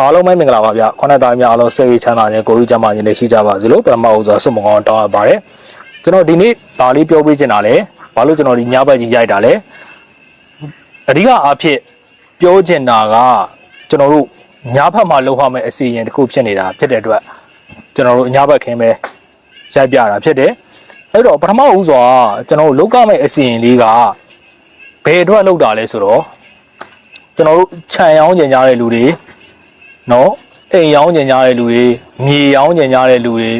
အားလုံးပဲမင်္ဂလာပါဗျခွနဲ့သားများအားလုံးစိတ်ရချမ်းသာခြင်းကိုယ်ကြီးချမ်းသာခြင်းနဲ့ရှိကြပါစေလို့ပထမဦးစွာဆုမကောင်းတောင်းအပ်ပါတယ်ကျွန်တော်ဒီနေ့ဒါလေးပြောပေးချင်တာလဲဘာလို့ကျွန်တော်ဒီညဘက်ကြီးရိုက်တာလဲအဓိကအားဖြင့်ပြောချင်တာကကျွန်တော်တို့ညဘက်မှာလှုပ်ရမယ့်အစီအရင်တစ်ခုဖြစ်နေတာဖြစ်တဲ့အတွက်ကျွန်တော်တို့ညဘက်ခင်းပဲရိုက်ပြတာဖြစ်တယ်အဲ့တော့ပထမဦးစွာကျွန်တော်တို့လောက်ကမယ့်အစီအရင်လေးကဘယ်အတွက်လှုပ်တာလဲဆိုတော့ကျွန်တော်တို့ခြံရောင်းကျင်ကြတဲ့လူတွေ နော်အိမ်ရောင်းကျင်ကြတဲ့လူတွေမြေရောင်းကျင်ကြတဲ့လူတွေ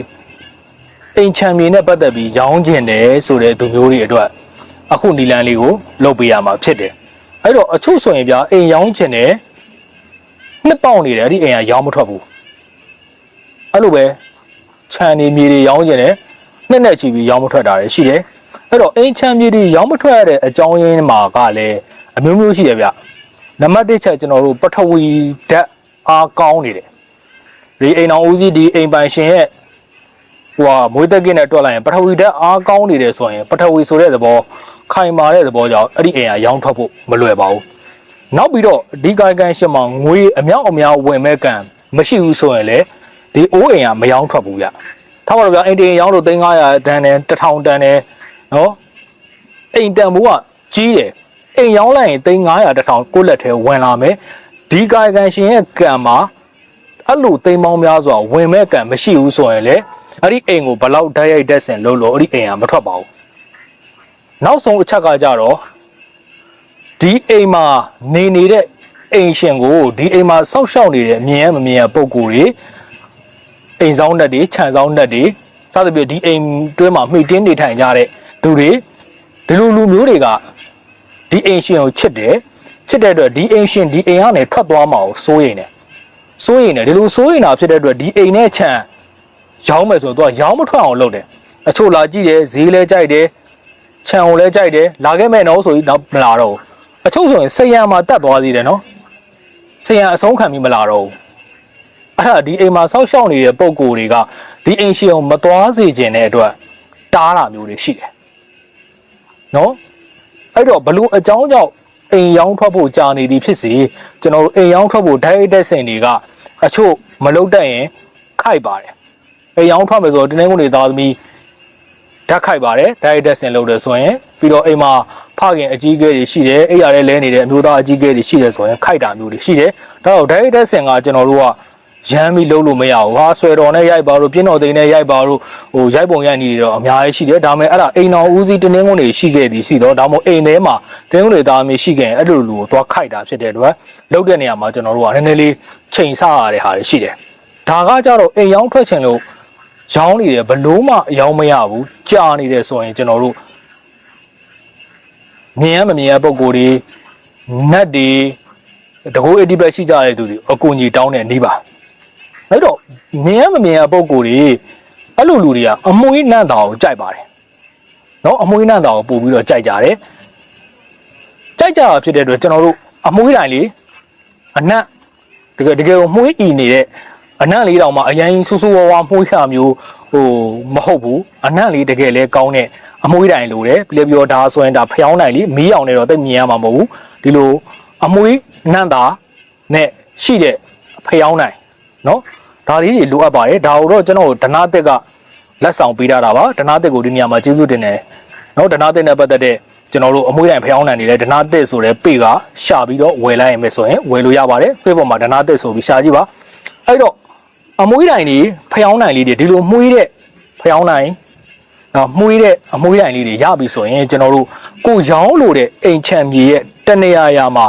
အိမ်ချမ်းမြေနဲ့ပတ်သက်ပြီးရောင်းကျင်တယ်ဆိုတဲ့သူမျိုးတွေအတွက်အခုနီလန်လေးကိုလုပ်ပေးရမှာဖြစ်တယ်အဲ့တော့အချို့ဆိုရင်ဗျာအိမ်ရောင်းကျင်တယ်နှစ်ပေါက်နေတယ်အဲ့ဒီအိမ်ကရောင်းမထွက်ဘူးအဲ့လိုပဲခြံနေမြေတွေရောင်းကျင်တယ်နှစ်နဲ့ချီပြီးရောင်းမထွက်တာလည်းရှိတယ်အဲ့တော့အိမ်ချမ်းမြေတွေရောင်းမထွက်ရတဲ့အကြောင်းရင်းမှာကလည်းအမျိုးမျိုးရှိတယ်ဗျနံပါတ်1ချက်ကျွန်တော်တို့ပထဝီဓာတ် အားကောင်းနေတယ်ဒီအိမ်အောင်ဦးစီးဒီအိမ်ပိုင်ရှင်ရဲ့ဟိုဟာမွေးသက်ကင်းနဲ့တွက်လိုက်ရင်ပထဝီဓာတ်အားကောင်းနေတယ်ဆိုရင်ပထဝီဆိုတဲ့သဘောခိုင်မာတဲ့သဘောကြောင့်အဲ့ဒီအိမ်ကရောင်းထွက်ဖို့မလွယ်ပါဘူးနောက်ပြီးတော့ဒီကိုင်ကန်ရှင်မှာငွေအမြောက်အများဝင်မဲ့ကံမရှိဘူးဆိုရင်လေဒီအိုးအိမ်ကမရောင်းထွက်ဘူးဗျထားပါတော့ဗျအိမ်တင်ရောင်းလို့3500တန်တယ်1000တန်တယ်နော်အိမ်တန်ဘူးကကြီးတယ်အိမ်ရောင်းလိုက်ရင်3500 1000ကိုယ့်လက်ထဲဝင်လာမယ် ဒီကာယကံရှင်ရဲ့ကံမှာအဲ့လိုသိမ်းပေါင်းများစွာဝင်မဲ့ကံမရှိဘူးဆိုရင်လေအဲ့ဒီအိမ်ကိုဘလောက်ဓာတ်ရိုက်တက်ဆင်လို့လို့အဲ့ဒီအိမ်ကမထွက်ပါဘူးနောက်ဆုံးအချက်ကကြတော့ဒီအိမ်မှာနေနေတဲ့အိမ်ရှင်ကိုဒီအိမ်မှာစောက်ရှောက်နေတဲ့အမြင်ရမမြင်ရပုံကိုယ်တွေအိမ်ဆောင်တက်တွေခြံဆောင်တက်တွေစသဖြင့်ဒီအိမ်တွဲမှာမှီတင်းနေထိုင်ကြတဲ့သူတွေဒီလိုလူမျိုးတွေကဒီအိမ်ရှင်ကိုချစ်တယ် ချစ်တဲ့အတွက်ဒီအိမ်ရှင်ဒီအိမ်ကနေထွက်သွားမှာကိုစိုးရိမ်တယ်စိုးရိမ်တယ်ဒီလိုစိုးရိမ်တာဖြစ်တဲ့အတွက်ဒီအိမ်နဲ့ခြံရောင်းမယ်ဆိုတော့သူကရောင်းမထွက်အောင်လုပ်တယ်အချို့လာကြည့်တယ်ဈေးလဲကြိုက်တယ်ခြံကိုလဲကြိုက်တယ်လာခဲ့မယ်နော်ဆိုပြီးတော့မလာတော့ဘူးအချို့ဆိုရင်စိတ်ရံမှာတတ်သွားသေးတယ်နော်စိတ်ရံအဆုံးခံပြီးမလာတော့ဘူးအဲ့ဒါဒီအိမ်မှာဆောက်ရှောက်နေတဲ့ပုံကိုယ်တွေကဒီအိမ်ရှင်ကိုမသွားစေခြင်းတဲ့အတွက်တားတာမျိုးတွေရှိတယ်နော်အဲ့တော့ဘလို့အကြောင်းကြောင့် အိမ်ရောင်းထွက်ဖို့ကြာနေသည်ဖြစ်စေကျွန်တော်တို့အိမ်ရောင်းထွက်ဖို့ဓာတ်ရိုက်တဲ့စင်တွေကအချို့မလုတ်တတ်ရင်ခိုက်ပါတယ်အိမ်ရောင်းထွက်မယ်ဆိုတော့တင်းနှင်းကုန်တွေသားသမီးဓာတ်ခိုက်ပါတယ်ဓာတ်ရိုက်တဲ့စင်လုပ်တယ်ဆိုရင်ပြီးတော့အိမ်မှာဖခင်အကြီးအကဲတွေရှိတယ်အိမ်ရတဲ့လဲနေတဲ့အမျိုးသားအကြီးအကဲတွေရှိတယ်ဆိုရင်ခိုက်တာမျိုးတွေရှိတယ်ဒါတော့ဓာတ်ရိုက်တဲ့စင်ကကျွန်တော်တို့က ရမ်းပြီးလုံးလို့မရဘူးဟာဆွဲတော်နဲ့ရိုက်ပါလို့ပြင်းတော်သိန်းနဲ့ရိုက်ပါလို့ဟိုရိုက်ပုံရိုက်နေတော့အများကြီးရှိတယ်ဒါပေမဲ့အဲ့ဒါအိမ်တော်ဦးစီးတင်းနှင်းကုန်တွေရှိခဲ့သည်ရှိတော့ဒါမှမဟုတ်အိမ်ထဲမှာတင်းကုန်တွေသားမျိုးရှိခဲ့ရင်အဲ့လိုလူကိုသွားခိုက်တာဖြစ်တဲ့အတွက်လုတ်တဲ့နေရာမှာကျွန်တော်တို့ကနည်းနည်းလေးချိန်ဆရတဲ့ဟာတွေရှိတယ်ဒါကကြတော့အိမ်ရောင်းထွက်ချင်လို့ရောင်းနေတယ်ဘလို့မှရောင်းမရဘူးကြာနေတယ်ဆိုရင်ကျွန်တော်တို့မြင်ရမမြင်ရပုံကိုယ်တွေနတ်တွေတကူ80ဘက်ရှိကြတဲ့သူတွေအကူကြီးတောင်းတဲ့နေပါ အဲ့တော့မြင်ရမမြင်ရပုံကိုယ်တွေအဲ့လိုလူတွေကအမွှေးနန့်တာကိုကြိုက်ပါတယ်နော်အမွှေးနန့်တာကိုပို့ပြီးတော့ကြိုက်ကြတယ်ကြိုက်ကြတာဖြစ်တဲ့အတွက်ကျွန်တော်တို့အမွှေးတိုင်းလေးအနက်တကယ်တကယ်ကိုမှုေးဤနေတဲ့အနံ့လေးတောင်မှအရင်ဆူဆူဝါဝါမှုေးခါမျိုးဟိုမဟုတ်ဘူးအနံ့လေးတကယ်လဲကောင်းတဲ့အမွှေးတိုင်လိုတယ်ပြီးပြောဒါဆိုရင်ဒါဖျောင်းတိုင်လေးမီးအောင်နေတော့တိတ်မြင်ရမှာမဟုတ်ဘူးဒီလိုအမွှေးနန့်တာနဲ့ရှိတဲ့ဖျောင်းတိုင်နော် ဒါလေးတွေလိုအပ်ပါတယ်ဒါတော့ကျွန်တော်ဒနာတက်ကလက်ဆောင်ပေးထားတာပါဒနာတက်ကိုဒီနေရာမှာကျေးဇူးတင်တယ်နော်ဒနာတက်နဲ့ပတ်သက်တဲ့ကျွန်တော်တို့အမွှေးတိုင်ဖျောင်းတိုင်နေလဲဒနာတက်ဆိုတဲ့ပေကရှာပြီးတော့ဝယ်လိုက်ရင်ပဲဆိုရင်ဝယ်လို့ရပါတယ်ပေပေါ်မှာဒနာတက်ဆိုပြီးရှာကြည့်ပါအဲ့တော့အမွှေးတိုင်တွေဖျောင်းတိုင်လေးတွေဒီလိုမှုေးတဲ့ဖျောင်းတိုင်နော်မှုေးတဲ့အမွှေးတိုင်လေးတွေရပြီဆိုရင်ကျွန်တော်တို့ကိုရောင်းလို့တဲ့အိမ်ချမ်းမြေရဲ့တနေရာရာမှာ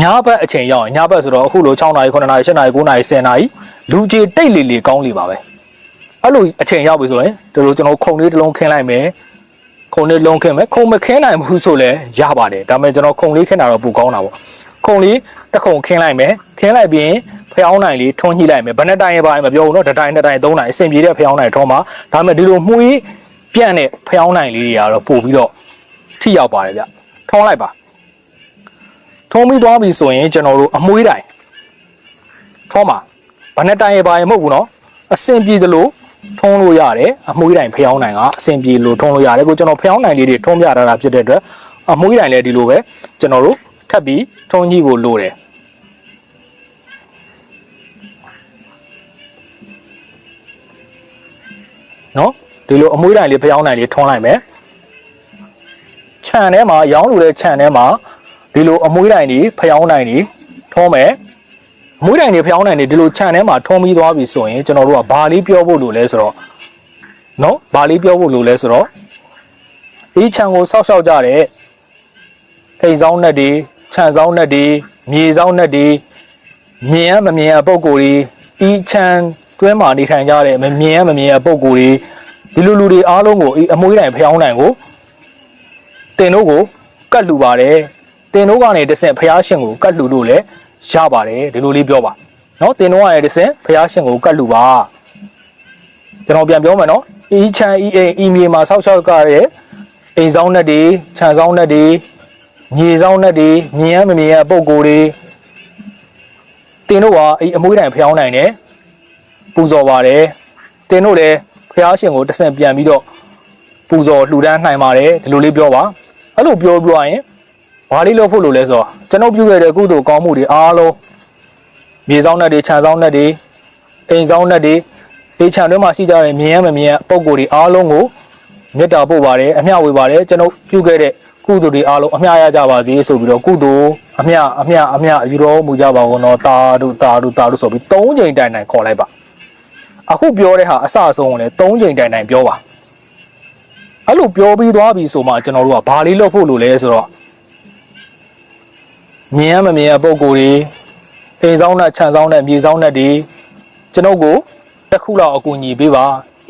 ညဘက်အချိန်ရောက်ရင်ညဘက်ဆိုတော့အခုလို6နာရီ9နာရီ10နာရီ9နာရီ10နာရီ လူကြီးတိတ်လီလီကောင်းလေပါပဲအဲ့လိုအချိန်ရောက်ပြီဆိုရင်ဒီလိုကျွန်တော်ခုံလေးတစ်လုံးခင်းလိုက်မယ်ခုံလေးလုံးခင်းမယ်ခုံမခင်းနိုင်ဘူးဆိုလဲရပါတယ်ဒါပေမဲ့ကျွန်တော်ခုံလေးခင်းတာတော့ပိုကောင်းတာပေါ့ခုံလေးတစ်ခုံခင်းလိုက်မယ်ခင်းလိုက်ပြီးရင်ဖျောင်းနိုင်လေးထွန်းညှိလိုက်မယ်ဘယ်နှစ်တိုင်ရပါမပြောဘူးเนาะတစ်တိုင်တစ်တိုင်သုံးတိုင်အဆင်ပြေတဲ့ဖျောင်းနိုင်ထွန်းပါဒါပေမဲ့ဒီလိုမှုေးပြန့်တဲ့ဖျောင်းနိုင်လေးတွေကတော့ပို့ပြီးတော့ထိရောက်ပါတယ်ဗျထွန်းလိုက်ပါထုံးပြီးသွားပြီဆိုရင်ကျွန်တော်တို့အမွှေးတိုင်ထုံးပါ ဘနက်တိုင်ရပါရမဟုတ်ဘူးနော်အဆင်ပြေသလိုထုံးလို့ရတယ်အမွှေးတိုင်ဖျောင်းတိုင်ကအဆင်ပြေလို့ထုံးလို့ရတယ်ကိုကျွန်တော်ဖျောင်းတိုင်လေးတွေထုံးပြထားတာဖြစ်တဲ့အတွက်အမွှေးတိုင်လည်းဒီလိုပဲကျွန်တော်တို့ထပ်ပြီးထုံးကြီးကိုလိုတယ်နော်ဒီလိုအမွှေးတိုင်လေးဖျောင်းတိုင်လေးထုံးလိုက်မယ်ခြံထဲမှာရောင်းလိုတဲ့ခြံထဲမှာဒီလိုအမွှေးတိုင်တွေဖျောင်းတိုင်တွေထုံးမယ် မွှေးတိုင်တွေဖျောင်းတိုင်တွေဒီလိုခြံထဲမှာထွန်းပြီးသွားပြီဆိုရင်ကျွန်တော်တို့ကဘာလေးပြောဖို့လို့လဲဆိုတော့နော်ဘာလေးပြောဖို့လို့လဲဆိုတော့ဒီခြံကိုစောက်ရှောက်ကြတဲ့အိမ်ဆောင်နဲ့တွေခြံဆောင်နဲ့တွေမြေဆောင်နဲ့တွေမြင်ရမမြင်ရပုံကိုယ်တွေဤခြံတွင်းမှာနေထိုင်ကြတဲ့မမြင်ရမမြင်ရပုံကိုယ်တွေဒီလူလူတွေအားလုံးကိုဤအမွှေးတိုင်ဖျောင်းတိုင်ကိုတင်တို့ကိုကတ်လှူပါတယ်တင်တို့ကနေတဆင့်ဖျားရှင်ကိုကတ်လှူလို့လည်း ရပါတယ်ဒီလိုလေးပြောပါနော်တင်တို့ကနေတဆင့်ဖျားရှင်ကိုကတ်လှူပါကျွန်တော်ပြန်ပြောမယ်နော်ဤချန်ဤအိမ်ဤမြေမှာဆောက်ရှောက်ကရဲ့အိမ်ဆောင်နဲ့တွေခြံဆောင်နဲ့တွေမြေဆောင်နဲ့တွေမြင်ရမမြင်ရပုံကိုယ်တွေတင်တို့ကဤအမွှေးတိုင်ဖျောင်းနိုင်တယ်ပူဇော်ပါတယ်တင်တို့လည်းဖျားရှင်ကိုတဆင့်ပြန်ပြီးတော့ပူဇော်လှူဒန်းနိုင်ပါတယ်ဒီလိုလေးပြောပါအဲ့လိုပြောပြရင် ဘာလေးလုပ်ဖို့လို့လဲဆိုတော့ကျွန်တော်ပြုခဲ့တဲ့ကုသိုလ်ကောင်းမှုတွေအားလုံးမြေဆောင်နဲ့တွေခြံဆောင်နဲ့တွေအိမ်ဆောင်နဲ့တွေဒီခြံတွင်းမှာရှိကြတဲ့မြင်ရမမြင်ရပုံကိုယ်တွေအားလုံးကိုမေတ္တာပို့ပါတယ်အမျှဝေပါတယ်ကျွန်တော်ပြုခဲ့တဲ့ကုသိုလ်တွေအားလုံးအမျှရကြပါစေဆိုပြီးတော့ကုသိုလ်အမျှအမျှအမျှယူတော်မူကြပါကုန်တော့တာတို့တာတို့တာတို့ဆိုပြီး၃ချိန်တိုင်တိုင်ခေါ်လိုက်ပါအခုပြောတဲ့ဟာအစအဆုံးကိုလည်း၃ချိန်တိုင်တိုင်ပြောပါအဲ့လိုပြောပြီးသွားပြီဆိုမှကျွန်တော်တို့ကဘာလေးလုပ်ဖို့လို့လဲဆိုတော့ မြင်ရမမြင်ရပုံကိုယ်တွေအိမ်ဆောင်နဲ့ခြံဆောင်နဲ့မြေဆောင်နဲ့တွေကျွန်ုပ်ကိုတစ်ခုလောက်အကူအညီပေးပါ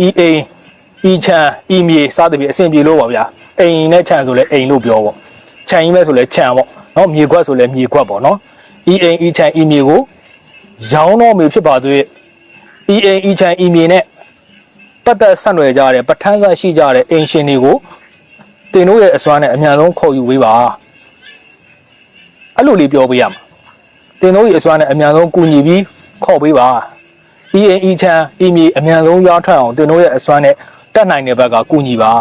ဤအိမ်ဤခြံဤမြေစသဖြင့်အဆင်ပြေလို့ပါဗျာအိမ်နဲ့ခြံဆိုလဲအိမ်လို့ပြောပေါ့ခြံကြီးမဲ့ဆိုလဲခြံပေါ့နော်မြေခွက်ဆိုလဲမြေခွက်ပေါ့နော်ဤအိမ်ဤခြံဤမြေကိုရောင်းတော့မေဖြစ်ပါသေးဤအိမ်ဤခြံဤမြေနဲ့ပတ်သက်ဆက်နွယ်ကြတဲ့ပဋ္ဌာန်းဆက်ရှိကြတဲ့အိမ်ရှင်တွေကိုတင်တို့ရဲ့အစွမ်းနဲ့အများဆုံးခေါ်ယူပေးပါ အဲ့လိုလေးပြောပေးရမှာတင်တို့ရဲ့အစွမ်းနဲ့အများဆုံးကူညီပြီးခေါ်ပေးပါဤအိမ်ဤခြံဤမြေအများဆုံးရောက်ထွက်အောင်တင်တို့ရဲ့အစွမ်းနဲ့တက်နိုင်တဲ့ဘက်ကကူညီပါ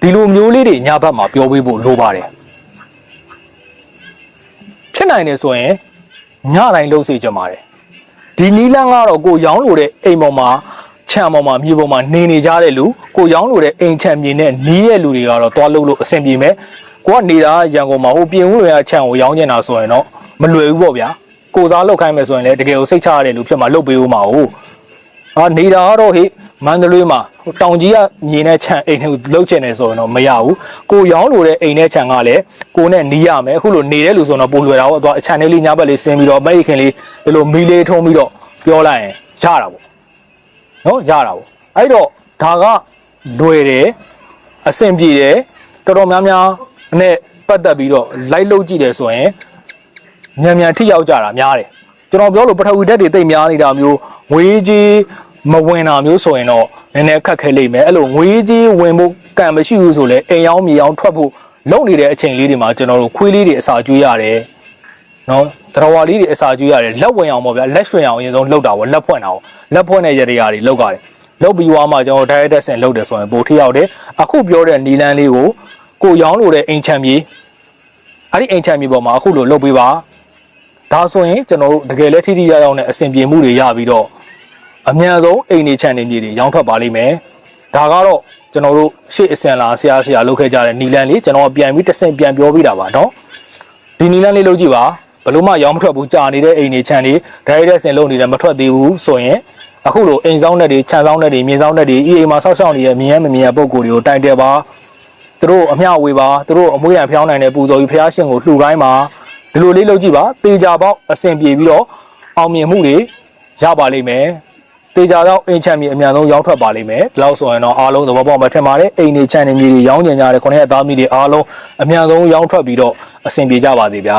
ဒီလိုမျိုးလေးတွေညဘက်မှာပြောပေးဖို့လိုပါတယ်ဖြစ်နိုင်တယ်ဆိုရင်ညတိုင်းလှုပ်စေချင်ပါတယ်ဒီနီလန်းကတော့ကိုရောင်းလို့တဲ့အိမ်ပေါ်မှာခြံပေါ်မှာမြေပေါ်မှာနေနေကြတဲ့လူကိုရောင်းလို့တဲ့အိမ်ခြံမြေနဲ့နီးရဲ့လူတွေကတော့တွားလို့လို့အဆင်ပြေမယ် ကိုကနေတာရန်ကုန်မှာဟိုပြင်ဦးလွင်ကခြံကိုရောင်းနေတာဆိုရင်တော့မလွယ်ဘူးပေါ့ဗျာကိုစားလောက်ခိုင်းမယ်ဆိုရင်လည်းတကယ်ကိုစိတ်ချရတဲ့လူဖြစ်မှာလုပ်ပေးဦးမှာဟုတ်အာနေတာကတော့ဟေ့မန္တလေးမှာဟိုတောင်ကြီးကမြေနဲ့ခြံအိမ်တွေကိုလှုပ်ချင်နေဆိုရင်တော့မရဘူးကိုရောင်းလို့တဲ့အိမ်နဲ့ခြံကလည်းကိုနဲ့နီးရမယ်အခုလိုနေတဲ့လူဆိုတော့ပိုလွယ်တာပေါ့အသွားအချန်လေးလေးညဘက်လေးဆင်းပြီးတော့မိတ်ခင်လေးဒီလိုမီလေးထုံးပြီးတော့ပြောလိုက်ရင်ရတာပေါ့နော်ရတာပေါ့အဲ့တော့ဒါကလွယ်တယ်အဆင်ပြေတယ်တော်တော်များများ နဲ့ပတ်သက်ပြီးတော့လိုက်လုပ်ကြည့်တယ်ဆိုရင်မြန်မြန်ထိရောက်ကြတာများတယ်ကျွန်တော်ပြောလို့ပထဝီဓာတ်တွေတိတ်များနေတာမျိုးငွေကြီးမဝင်တာမျိုးဆိုရင်တော့နည်းနည်းခက်ခဲလိမ့်မယ်အဲ့လိုငွေကြီးဝင်ဖို့ကံမရှိဘူးဆိုလဲအိမ်ရောက်မြေအောင်ထွက်ဖို့လုပ်နေတဲ့အချိန်လေးတွေမှာကျွန်တော်တို့ခွေးလေးတွေအစာကျွေးရတယ်နော်တော်ဝါလေးတွေအစာကျွေးရတယ်လက်ဝင်အောင်ပေါ့ဗျာလက်ရွှင်အောင်အရင်ဆုံးလှုပ်တာပေါ့လက်ဖွင့်တာပေါ့လက်ဖွင့်တဲ့ရတရာတွေလှုပ်ရတယ်လှုပ်ပြီးွားမှကျွန်တော် direct ဆင်လှုပ်တယ်ဆိုရင်ပိုထိရောက်တယ်အခုပြောတဲ့နီလန်းလေးကို ကိုရောင်းလို့တဲ့အိမ်ချမ်းမြေအဲ့ဒီအိမ်ချမ်းမြေပေါ်မှာအခုလိုလုပ်ပေးပါဒါဆိုရင်ကျွန်တော်တို့တကယ်လဲထိထိရောက်ရောက်နဲ့အဆင်ပြေမှုတွေရပြီးတော့အမြန်ဆုံးအိမ်နေချမ်းနေမြေတွေရောင်းထွက်ပါလိမ့်မယ်ဒါကတော့ကျွန်တော်တို့ရှေ့အစင်လာဆရာဆရာလုပ်ခဲ့ကြတဲ့နီလန်လေးကျွန်တော်ပြန်ပြီးတဆင်ပြန်ပြောပြတာပါနော်ဒီနီလန်လေးလုပ်ကြည့်ပါဘလို့မှရောင်းမထွက်ဘူးကြာနေတဲ့အိမ်တွေခြံတွေဒါရိုက်တဲ့အစင်လုံးနေတယ်မထွက်သေးဘူးဆိုရင်အခုလိုအိမ်ဆောင်တဲ့တွေခြံဆောင်တဲ့တွေမြေဆောင်တဲ့တွေ EA မှာဆောက်ရှောက်နေတဲ့မြင်ရမမြင်ရပုံကိုယ်တွေကိုတိုင်တယ်ပါ သူတို့အမျှဝေပါသူတို့အမွေးရံဖျောင်းနိုင်တဲ့ပူဇော်ကြီးဖះရှင်ကိုလှူခိုင်းပါဒီလိုလေးလုပ်ကြည့်ပါတေချာပေါက်အဆင်ပြေပြီးတော့အောင်မြင်မှုတွေရပါလိမ့်မယ်တေချာတော့အင်ချန်မြေအများဆုံးရောင်းထွက်ပါလိမ့်မယ်ဒီလောက်ဆိုရင်တော့အားလုံးသဘောပေါက်မှထင်ပါတယ်အိမ်နေချန်နေမြေတွေရောင်းကျင်ကြတဲ့ခုနှစ်ရက်သားမိတွေအားလုံးအများဆုံးရောင်းထွက်ပြီးတော့အဆင်ပြေကြပါစေဗျာ